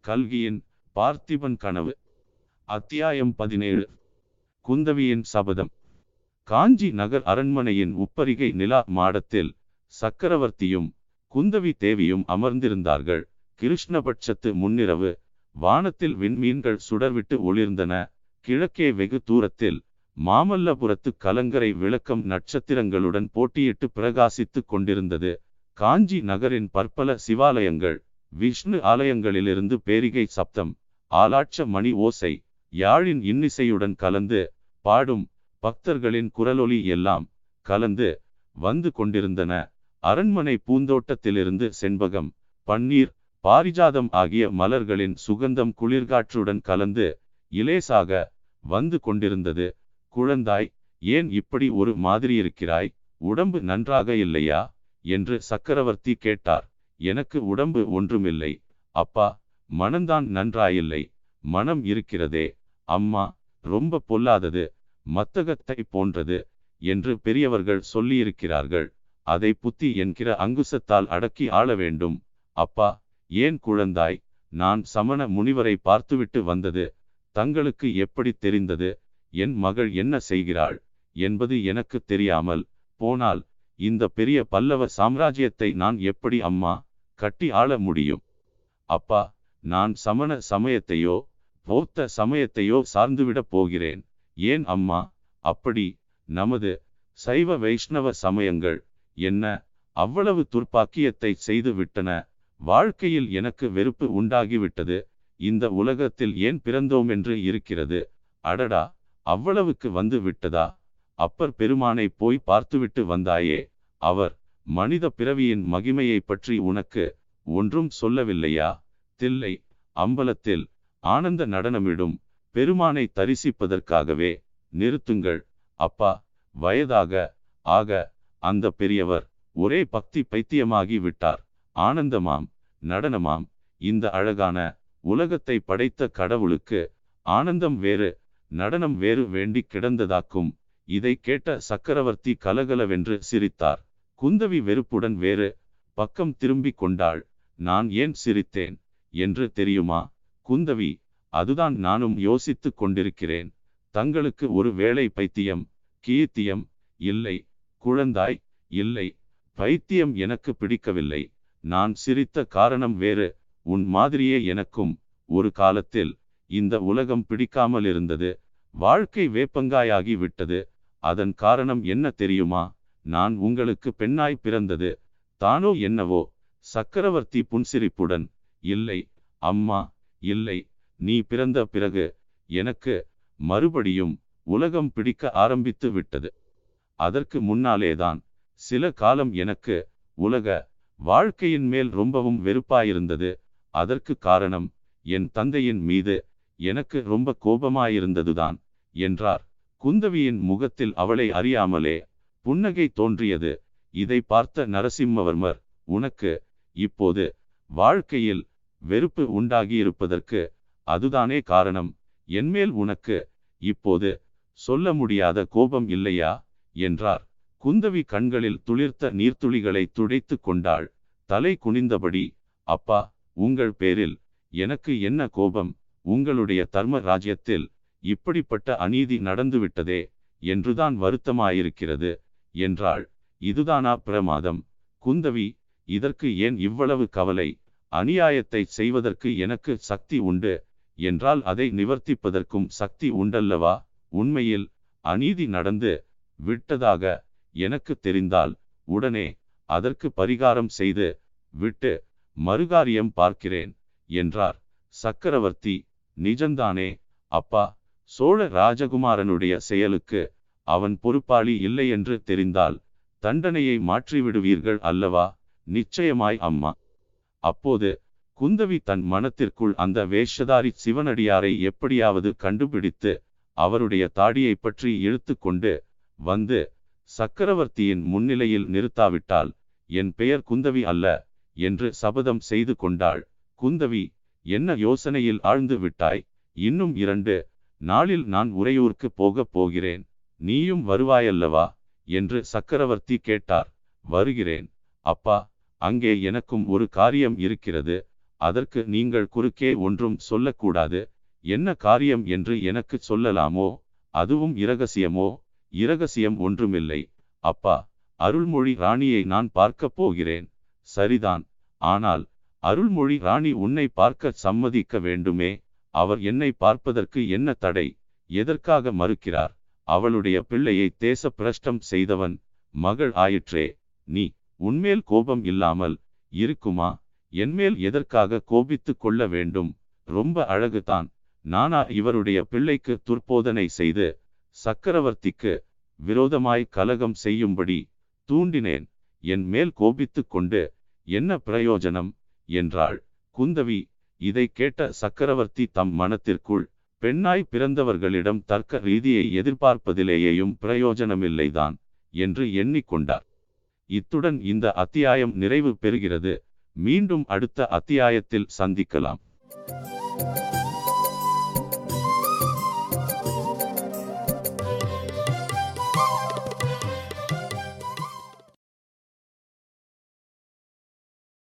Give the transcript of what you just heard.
கல்கியின் பார்த்திபன் கனவு அத்தியாயம் பதினேழு. குந்தவியின் சபதம். காஞ்சி நகர் அரண்மனையின் உப்பரிகை நிலா மாடத்தில் சக்கரவர்த்தியும் குந்தவி தேவியும் அமர்ந்திருந்தார்கள். கிருஷ்ணபட்சத்து முன்னிரவு வானத்தில் விண்மீன்கள் சுடர்விட்டு ஒளிர்ந்தன. கிழக்கே வெகு தூரத்தில் மாமல்லபுரத்து கலங்கரை விளக்கம் நட்சத்திரங்களுடன் போட்டியிட்டு பிரகாசித்துக் கொண்டிருந்தது. காஞ்சி நகரின் பற்பல சிவாலயங்கள் விஷ்ணு ஆலயங்களிலிருந்து பேரிகை சப்தம் ஆலாட்ச மணி ஓசை யாழின் இன்னிசையுடன் கலந்து பாடும் பக்தர்களின் குரலொலி எல்லாம் கலந்து வந்து கொண்டிருந்தன. அரண்மனை பூந்தோட்டத்திலிருந்து செண்பகம் பன்னீர் பாரிஜாதம் ஆகிய மலர்களின் சுகந்தம் குளிர்காற்றுடன் கலந்து இலேசாக வந்து கொண்டிருந்தது. குழந்தாய் ஏன் இப்படி ஒரு மாதிரி இருக்கிறாய்? உடம்பு நன்றாக இல்லையா? என்று சக்கரவர்த்தி கேட்டார். எனக்கு உடம்பு ஒன்றுமில்லை. அப்பா மனம்தான் நன்றாயில்லை. மனம் இருக்கிறதே. அம்மா ரொம்ப பொல்லாதது. மத்தகத்தை போன்றது என்று பெரியவர்கள் சொல்லியிருக்கிறார்கள். அதை புத்தி என்கிற அங்குசத்தால் அடக்கி ஆள வேண்டும். அப்பா ஏன் குழந்தாய்? நான் சமண முனிவரை பார்த்துவிட்டு வந்தது. தங்களுக்கு எப்படி தெரிந்தது? என் மகள் என்ன செய்கிறாள் என்பது எனக்கு தெரியாமல் போனால் இந்த பெரிய பல்லவ சாம்ராஜ்யத்தை நான் எப்படி அம்மா கட்டி ஆள முடியும்? அப்பா நான் சமண சமயத்தையோ பௌத்த சமயத்தையோ சார்ந்துவிடப் போகிறேன். ஏன் அம்மா? அப்படி நமது சைவ வைஷ்ணவ சமயங்கள் என்ன? அவ்வளவு துர்ப்பாக்கியத்தை செய்து விட்டன. வாழ்க்கையில் எனக்கு வெறுப்பு உண்டாகிவிட்டது. இந்த உலகத்தில் ஏன் பிறந்தோம் என்று இருக்கிறது? அடடா! அவ்வளவுக்கு வந்து விட்டதா? அப்பர் பெருமானை போய் பார்த்துவிட்டு வந்தாயே அவர் மனித பிறவியின் மகிமையை பற்றி உனக்கு ஒன்றும் சொல்லவில்லையா? தில்லை அம்பலத்தில் ஆனந்த நடனமிடும் பெருமானை தரிசிப்பதற்காகவே நிறுத்துங்கள். அப்பா வயதாக ஆக அந்த பெரியவர் ஒரே பக்தி பைத்தியமாகி விட்டார். ஆனந்தமாம் நடனமாம் இந்த அழகான உலகத்தை படைத்த கடவுளுக்கு ஆனந்தம் வேறு நடனம் வேறு வேண்டி கிடந்ததாக்கும். இதை கேட்ட சக்கரவர்த்தி கலகலவென்று சிரித்தார். குந்தவி வெறுப்புடன் வேறு பக்கம் திரும்பிக் கொண்டாள் நான் ஏன் சிரித்தேன்? என்று தெரியுமா? குந்தவி அதுதான் நானும் யோசித்துக் கொண்டிருக்கிறேன். தங்களுக்கு ஒரு வேளை பைத்தியம் கீர்த்தியம் இல்லை குழந்தாய் இல்லை பைத்தியம் எனக்கு பிடிக்கவில்லை. நான் சிரித்த காரணம் வேறு உன் மாதிரியே எனக்கும் ஒரு காலத்தில் இந்த உலகம் பிடிக்காமல் இருந்தது வாழ்க்கை வேப்பங்காயாகி விட்டது. அதன் காரணம் என்ன தெரியுமா? நான் உங்களுக்கு பெண்ணாய் பிறந்தது. தானோ என்னவோ? சக்கரவர்த்தி புன்சிரிப்புடன் இல்லை அம்மா இல்லை நீ பிறந்த பிறகு எனக்கு மறுபடியும் உலகம் பிடிக்க ஆரம்பித்து விட்டது. அதற்கு முன்னாலேதான் சில காலம் எனக்கு உலக வாழ்க்கையின் மேல் ரொம்பவும் வெறுப்பாயிருந்தது. அதற்கு காரணம் என் தந்தையின் மீது எனக்கு ரொம்ப கோபமாயிருந்ததுதான் என்றார். குந்தவியின் முகத்தில் அவளை அறியாமலே புன்னகை தோன்றியது. இதை பார்த்த நரசிம்மவர்மர் உனக்கு இப்போது வாழ்க்கையில் வெறுப்பு உண்டாகியிருப்பதற்கு அதுதானே காரணம். என்மேல் உனக்கு இப்போது சொல்ல முடியாத கோபம் இல்லையா? என்றார். குந்தவி கண்களில் துளிர்த்த நீர்த்துளிகளை துடைத்து கொண்டாள். தலை குனிந்தபடி அப்பா உங்கள் பேரில் எனக்கு என்ன கோபம்? உங்களுடைய தர்ம ராஜ்யத்தில் இப்படிப்பட்ட அநீதி நடந்துவிட்டதே என்றுதான் வருத்தமாயிருக்கிறது. என்றாள். இதுதானா பிரமாதம்? குந்தவி இதற்கு ஏன் இவ்வளவு கவலை? அநியாயத்தை செய்வதற்கு எனக்கு சக்தி உண்டு. என்றால் அதை நிவர்த்திப்பதற்கும் சக்தி உண்டல்லவா? உண்மையில் அநீதி நடந்து விட்டதாக எனக்கு தெரிந்தால் உடனே அதற்கு பரிகாரம் செய்து விட்டு மறுகாரியம் பார்க்கிறேன் என்றார் சக்கரவர்த்தி. நிஜந்தானே அப்பா சோழ ராஜகுமாரனுடைய செயலுக்கு அவன் பொறுப்பாளி இல்லை என்று தெரிந்தால் தண்டனையை மாற்றிவிடுவீர்கள் அல்லவா? நிச்சயமாய் அம்மா. அப்போது குந்தவி தன் மனத்திற்குள் அந்த வேஷதாரி சிவனடியாரை எப்படியாவது கண்டுபிடித்து அவருடைய தாடியை பற்றி இழுத்து கொண்டு வந்து சக்கரவர்த்தியின் முன்னிலையில் நிறுத்தாவிட்டால் என் பெயர் குந்தவி அல்ல என்று சபதம் செய்து கொண்டாள் குந்தவி. என்ன யோசனையில் ஆழ்ந்து விட்டாய்? இன்னும் இரண்டு. நாளில் நான் உறையூருக்கு போகப் போகிறேன். நீயும் வருவாயல்லவா? என்று சக்கரவர்த்தி கேட்டார். வருகிறேன். அப்பா அங்கே எனக்கும் ஒரு காரியம் இருக்கிறது. அதற்கு நீங்கள் குறுக்கே ஒன்றும் சொல்லக்கூடாது. என்ன காரியம் என்று எனக்கு சொல்லலாமோ? அதுவும் இரகசியமோ? இரகசியம் ஒன்றுமில்லை. அப்பா அருள்மொழி ராணியை நான் பார்க்கப் போகிறேன். சரிதான். ஆனால் அருள்மொழி ராணி உன்னை பார்க்க சம்மதிக்க வேண்டுமே அவர் என்னை பார்ப்பதற்கு என்ன தடை எதற்காக மறுக்கிறார்? அவளுடைய பிள்ளையை தேச பிரஷ்டம் செய்தவன் மகள் ஆயிற்றே நீ உன்மேல் கோபம் இல்லாமல் இருக்குமா? என்மேல் எதற்காக கோபித்து கொள்ள வேண்டும்? ரொம்ப அழகுதான். நானா இவருடைய பிள்ளைக்கு துர்போதனை செய்து சக்கரவர்த்திக்கு விரோதமாய் கலகம் செய்யும்படி தூண்டினேன். என் மேல் கோபித்து கொண்டு என்ன பிரயோஜனம்? என்றாள். குந்தவி இதை கேட்ட சக்கரவர்த்தி தம் மனத்திற்குள் பெண்ணாய் பிறந்தவர்களிடம் தர்க்க ரீதியை எதிர்பார்ப்பதிலேயேயும் பிரயோஜனமில்லைதான் என்று எண்ணிக்கொண்டார் இத்துடன் இந்த அத்தியாயம் நிறைவு பெறுகிறது. மீண்டும் அடுத்த அத்தியாயத்தில் சந்திக்கலாம்.